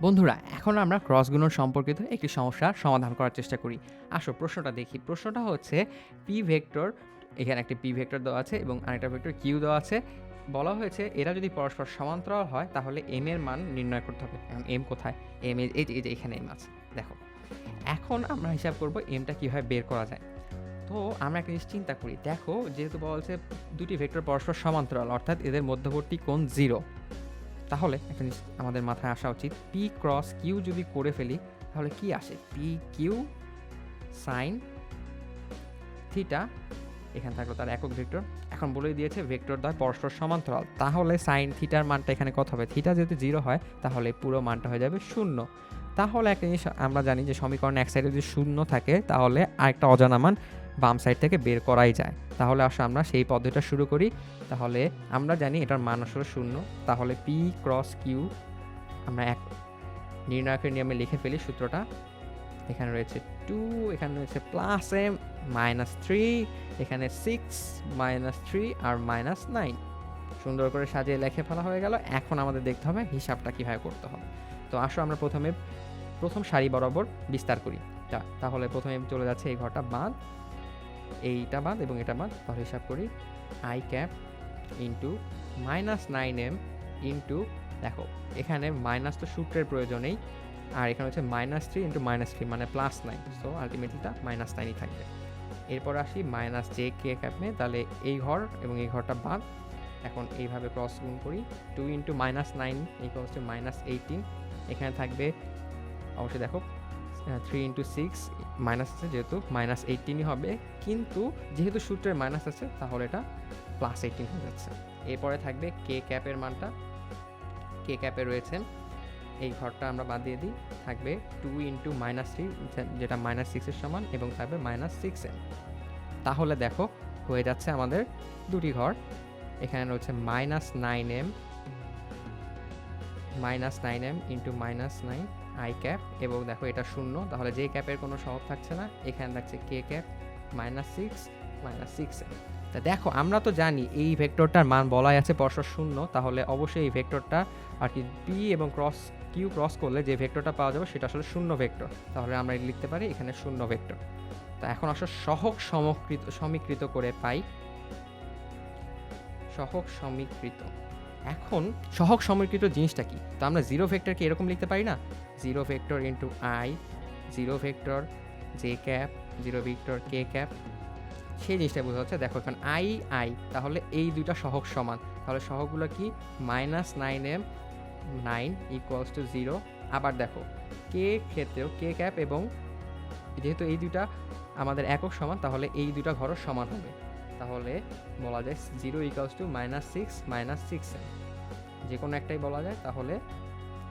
বন্ধুরা, এখন আমরা ক্রস গুণন সম্পর্কিত একটি সমস্যার সমাধান করার চেষ্টা করি। আসো, প্রশ্নটা দেখি। প্রশ্নটা হচ্ছে পি ভেক্টর এখানে একটি পি ভেক্টর দেওয়া আছে এবং আরেকটা ভেক্টর কিউ দেওয়া আছে। বলা হয়েছে এরা যদি পরস্পর সমান্তরাল হয়, তাহলে এম এর মান নির্ণয় করতে হবে। এম কোথায়? এম এই যে- এখানে এম আছে। দেখো, এখন আমরা হিসাব করব এমটা কীভাবে বের করা যায়। তো আমরা একটা জিনিস চিন্তা করি। দেখো, যেহেতু বলা হচ্ছে দুটি ভেক্টর পরস্পর সমান্তরাল, অর্থাৎ এদের মধ্যবর্তী কোণ জিরো তাহলে একটা জিনিস আমাদের মাথায় আসা উচিত। পি ক্রস কিউ যদি করে ফেলি, তাহলে কি আসে? পি কিউ সাইন থিটা এখানে থাকল তার একক ভেক্টর। এখন বলে দিয়েছে ভেক্টর দ্বয় পরস্পর সমান্তরাল। তাহলে সাইন থিটার মানটা এখানে কত হবে? থিটা যদি জিরো হয়, তাহলে পুরো মানটা হয়ে যাবে শূন্য। তাহলে একটা জিনিস আমরা জানি যে সমীকরণ এক সাইডে যদি শূন্য থাকে, তাহলে আরেকটা অজানা মান বাম সাইড থেকে বের করাই যায়। তাহলে আসলে আমরা সেই পদ্ধতিটা শুরু করি। তাহলে আমরা জানি এটার মান আসলে শূন্য। তাহলে পি ক্রস কিউ আমরা এক নির্ণায়কের নিয়মে লিখে ফেলি সূত্রটা। এখানে রয়েছে টু এখানে রয়েছে প্লাস এম মাইনাস থ্রি এখানে সিক্স মাইনাস থ্রি আর মাইনাস নাইন সুন্দর করে সাজিয়ে লেখে ফেলা হয়ে গেল। এখন আমাদের দেখতে হবে হিসাবটা কীভাবে করতে হবে। তো আসো আমরা প্রথমে, প্রথম সারি বরাবর বিস্তার করি। তাহলে প্রথমে চলে যাচ্ছে এই ঘরটা বাদ এইটা বাদ এবং এটা বাদ, তাহলে হিসাব করি I cap into minus nine M into দেখো, এখানে মাইনাস তো সূত্রের প্রয়োজনেই, আর এখানে হচ্ছে minus three into minus three মানে প্লাস নাইন সো আলটিমেটলিটা মাইনাস নাইনই থাকবে। এরপর আসি মাইনাস জে কে ক্যাপে তাহলে এই ঘর এবং এই ঘরটা বাদ, এখন এইভাবে ক্রস গুণ করি two into minus nine equals হচ্ছে মাইনাস এইটিন এখানে থাকবে, অবশ্যই দেখো থ্রি ইন্টু সিক্স মাইনাস আছে যেহেতু মাইনাস এইটিনই হবে। কিন্তু যেহেতু সূত্রের মাইনাস আছে, তাহলে এটা প্লাস এইটিন হয়ে যাচ্ছে। এরপরে থাকবে কে ক্যাপের মানটা। কে ক্যাপে রয়েছে এই ঘরটা আমরা বাদ দিয়ে দিই। থাকবে টু ইন্টু মাইনাস থ্রি যেটা মাইনাস সিক্সের সমান এবং থাকবে মাইনাস সিক্স এম তাহলে দেখো, হয়ে যাচ্ছে আমাদের দুটি ঘর। এখানে রয়েছে minus nine M minus nine M into minus nine I cap এবং দেখো এটা শূন্য, তাহলে যে ক্যাপের কোনো সহগ থাকছে না, এখানে থাকছে K cap minus six minus six তা দেখো, আমরা তো জানি এই ভেক্টরটার মান বলাই আছে পরস্পর শূন্য, তাহলে অবশ্যই এই ভেক্টরটা আর কি পি এবং ক্রস কিউ ক্রস করলে যে ভেক্টরটা পাওয়া যাবে সেটা আসলে শূন্য ভেক্টর। তাহলে আমরা লিখতে পারি এখানে শূন্য ভেক্টর। তা এখন আসলে সহক সমকৃত, সমীকৃত করে পাই। সহক সমীকৃত। এখন সহগ সমীকৃত জিনিসটা কি? তো আমরা জিরো ভেক্টরকে এরকম লিখতে পারি না? Zero vector into I zero vector J cap zero vector K cap সেই জিনিসটা বোঝা যাচ্ছে। দেখো এখন আই আই তাহলে এই দুইটা সহগ সমান। তাহলে সহগগুলো কি? Minus nine M nine equals to zero আবার দেখো কে ক্ষেত্রেও কে ক্যাপ এবং যেহেতু এই দুইটা আমাদের একক সমান, তাহলে এই দুইটা ঘরও সমান হবে। তাহলে বলা যায় zero equals to minus six minus six M যে কোনো একটাই বলা যায়, তাহলে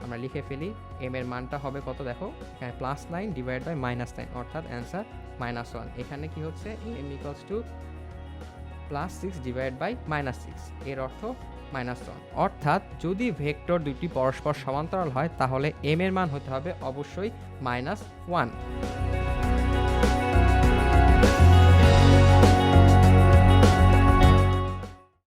আমরা লিখে ফেলি এম এর মানটা হবে কত দেখো? এখানে plus nine divide by minus nine অর্থাৎ অ্যান্সার মাইনাস ওয়ান এখানে কি হচ্ছে? M equals to plus six divide by minus six এর অর্থ মাইনাস ওয়ান অর্থাৎ যদি ভেক্টর দুটি পরস্পর সমান্তরাল হয়, তাহলে এম এর মান হতে হবে অবশ্যই মাইনাস ওয়ান